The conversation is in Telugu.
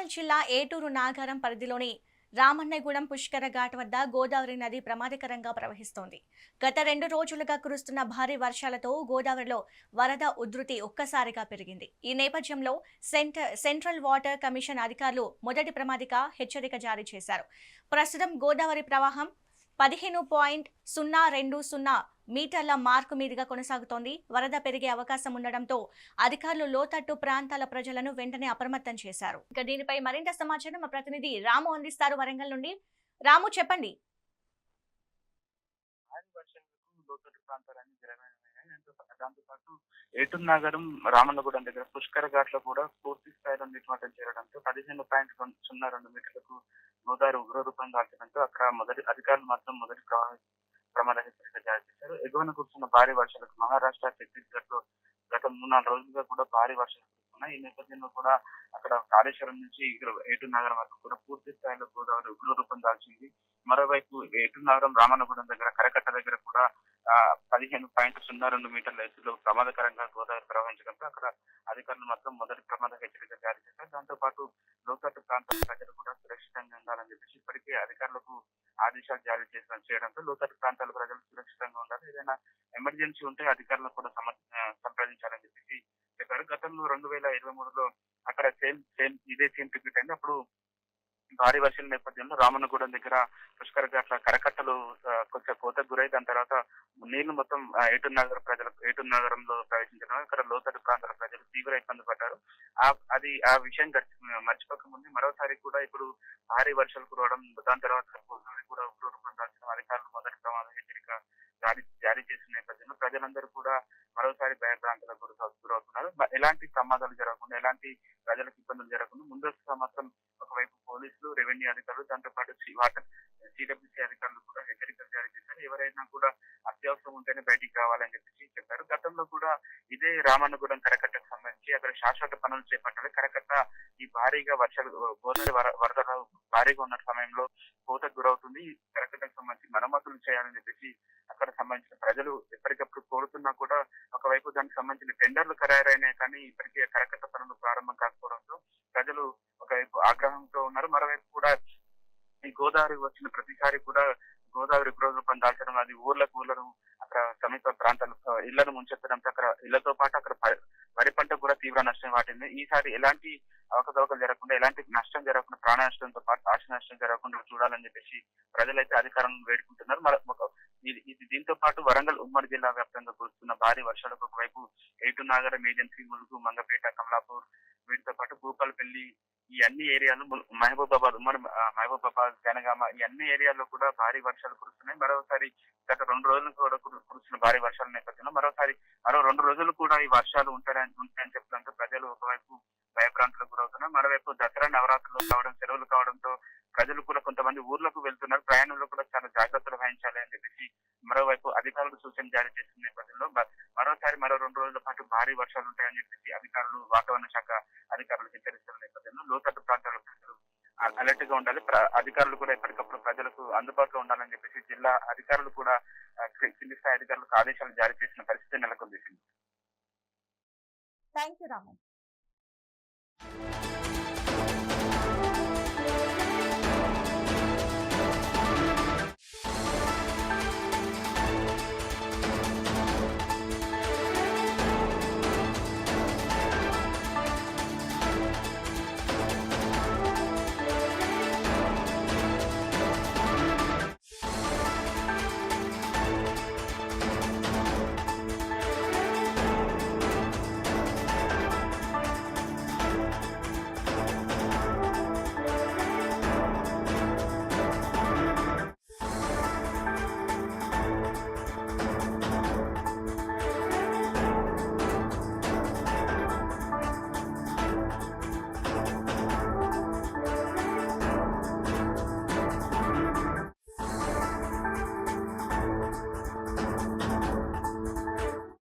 వరంగల్ జిల్లా ఏటూరు నాగారం పరిధిలోని రామన్నగూడెం పుష్కర ఘాట్ వద్ద గోదావరి నది ప్రమాదకరంగా ప్రవహిస్తోంది. గత రెండు రోజులుగా కురుస్తున్న భారీ వర్షాలతో గోదావరిలో వరద ఉధృతి ఒక్కసారిగా పెరిగింది. ఈ నేపథ్యంలో సెంటర్ సెంట్రల్ వాటర్ కమిషన్ అధికారులు మొదటి ప్రమాదిక హెచ్చరిక జారీ చేశారు. ప్రస్తుతం గోదావరి ప్రవాహం పదిహేను పాయింట్ సున్నా రెండు సున్నా మీటర్ల మార్కు మీదుగా కొనసాగుతోంది. వరద పెరిగే అవకాశం ఉండడంతో అధికారులు లోతట్టు ప్రాంతాల ప్రజలను వెంటనే అప్రమత్తం చేశారు. ఇక దీనిపై మరింత సమాచారం మా ప్రతినిధి రాము అందిస్తారు వరంగల్ నుండి. రాము చెప్పండి. దాంతో పాటు ఏటూరు నగరం రామన్నగూడెం దగ్గర పుష్కర ఘాట్లో కూడా పూర్తి స్థాయిలో నీటిమట్టం చేరడంతో పదిహేను పాయింట్ సున్నా రెండు మీటర్లకు గోదావరి ఉగ్రరూపం దాల్చడంతో అక్కడ మొదటి అధికారులు మాత్రం మొదటి ప్రమాద హెచ్చరిక జారీ చేశారు. ఎగువన కురుస్తున్న భారీ వర్షాలకు మహారాష్ట్ర ఛత్తీస్గఢ్లో గత మూడు నాలుగు రోజులుగా కూడా భారీ వర్షాలు కురుస్తున్నాయి. ఈ నేపథ్యంలో కూడా అక్కడ కాళేశ్వరం నుంచి ఇక్కడ ఏటు నగరం వరకు కూడా పూర్తి స్థాయిలో గోదావరి ఉగ్రరూపం దాల్చింది. మరోవైపు ఏటు నగరం రామన్నగూడెం దగ్గర కరకట్ట దగ్గర కూడా పదిహేను పాయింట్ సున్నా రెండు మీటర్ల ఎత్తులో ప్రమాదకరంగా గోదావరి ప్రవహించడంతో అక్కడ అధికారులు మాత్రం మొదటి ప్రమాద హెచ్చరిక జారీ చేశారు. దాంతో పాటు లోతట్టు ప్రాంతాల ప్రజలు కూడా సురక్షితంగా ఉండాలని చెప్పేసి ఇప్పటికే అధికారులకు ఆదేశాలు జారీ చేసిన చేయడంతో లోతట్టు ప్రాంతాల ప్రజలు సురక్షితంగా ఉండాలి. ఏదైనా ఎమర్జెన్సీ ఉంటే అధికారులకు కూడా సమ సంప్రదించాలని చెప్పేసి చెప్పారు. గతంలో రెండు వేల ఇరవై మూడులో అక్కడ సేమ్ సేమ్ ఇదే సేమ్ రిపీట్ అయింది. అప్పుడు భారీ వర్షాల నేపథ్యంలో రామన్నగూడెం దగ్గర పుష్కర అట్లా కరకట్టలు కొంచెం కోతకు గురై దాని తర్వాత నీళ్ళు మొత్తం ఏటూరు నగర ప్రజలకు ఏటూరు నగరంలో ప్రవేశించడం ఇక్కడ లోతట్టు ప్రాంతాల ప్రజలు తీవ్ర ఇబ్బంది పడ్డారు. ఆ అది ఆ విషయం గడిచి మర్చిపోక ముందు మరోసారి కూడా ఇప్పుడు భారీ వర్షాలు కురవడం దాని తర్వాత కూడా ఉగ్రరూపం అధికారులు మొదటి ప్రమాద హెచ్చరిక జారీ జారీ చేసిన నేపథ్యంలో ప్రజలందరూ కూడా మరోసారి భయభ్రాంతులకు గురి గురవుతున్నారు ఎలాంటి ప్రమాదాలు జరగకుండా ఎలాంటి ప్రజలకు ఇబ్బందులు జరగకుండా ముందస్తు సంవత్సరం రెవెన్యూ దాంతో పాటు వాటర్ సిడబ్ల్యూసీ అధికారులు కూడా హెచ్చరికలు జారీ చేశారు. ఎవరైనా కూడా అత్యవసరం ఉంటేనే బయటికి రావాలని చెప్పేసి చెప్పారు. గతంలో కూడా ఇదే రామన్నగూడెం కరకట్టకు సంబంధించి అక్కడ శాశ్వత పనులు చేపట్టాలి కరకట్ట ఈ భారీగా వర్షాలు గోదావరి వర- వరదలు భారీగా ఉన్న సమయంలో కోతకు గురవుతుంది. కరకట్టకు సంబంధించి మరమ్మతులు చేయాలని చెప్పేసి అక్కడ సంబంధించిన ప్రజలు ఎప్పటికప్పుడు కోరుతున్నా కూడా ఒకవైపు దానికి సంబంధించిన టెండర్లు ఖరారైనాయి కానీ ఇప్పటికే కరకట్ట పనులు ప్రారంభం కాకపోవడం ప్రజలు ఒకవైపు ఆగ్రహంతో ఉన్నారు మరోవైపు కూడా ఈ గోదావరి వచ్చిన ప్రతిసారి కూడా గోదావరి గృహరూపం దాల్చడం అది ఊర్లకు ఊర్లను అక్కడ సమీప ప్రాంతాలు ఇళ్ళను ముంచెత్తడంతో అక్కడ ఇళ్ళతో పాటు అక్కడ వరి పంట కూడా తీవ్ర నష్టం వాటింది ఈసారి ఎలాంటి అవకతవకలు జరగకుండా ఎలాంటి నష్టం జరగకుండా ప్రాణ నష్టంతో పాటు ఆశ నష్టం జరగకుండా చూడాలని చెప్పేసి ప్రజలైతే అధికారులను వేడుకుంటున్నారు. మరి ఇది ఇది దీంతో పాటు వరంగల్ ఉమ్మడి జిల్లా వ్యాప్తంగా కురుస్తున్న భారీ వర్షాలకు ఒకవైపు ఏటు నాగరం ఏజెన్సీ ములుగు మంగపేట కమలాపూర్ వీటితో పాటు భూపాలపల్లి ఈ అన్ని ఏరియాలు మహబూబాబాద్ ఉమ్మడి మహబూబాబాద్ జనగామ ఈ అన్ని ఏరియాల్లో కూడా భారీ వర్షాలు కురుస్తున్నాయి. మరోసారి గత రెండు రోజులు కూడా కురుస్తున్న భారీ వర్షాల నేపథ్యంలో మరోసారి మరో రెండు రోజులు కూడా ఈ వర్షాలు ఉంటాయని ఉంటాయని చెప్పడంతో ప్రజలు ఒకవైపు భయభ్రాంతులకు గురవుతున్నారు. మరోవైపు దసరా నవరాత్రులు కావడం సెలవులు కావడంతో ప్రజలు కూడా కొంతమంది ఊర్లకు వెళ్తున్నారు. ప్రయాణంలో కూడా చాలా జాగ్రత్తలు వహించాలి అని చెప్పేసి మరోవైపు అధికారులు సూచన జారీ చేసిన నేపథ్యంలో మరోసారి మరో రెండు రోజుల పాటు భారీ వర్షాలు ఉంటాయని చెప్పి అధికారులు వాతావరణ శాఖ అధికారులు హెచ్చరిస్తున్న నేపథ్యంలో లోతట్టు ప్రాంతాల ప్రజలు అలర్ట్గా ఉండాలి. ప్ర- అధికారులు కూడా ఎప్పటికప్పుడు ప్రజలకు అందుబాటులో ఉండాలని చెప్పేసి జిల్లా అధికారులు కూడా కింది స్థాయి అధికారులకు ఆదేశాలు జారీ చేసిన పరిస్థితి నెలకొంది. Thank you Raman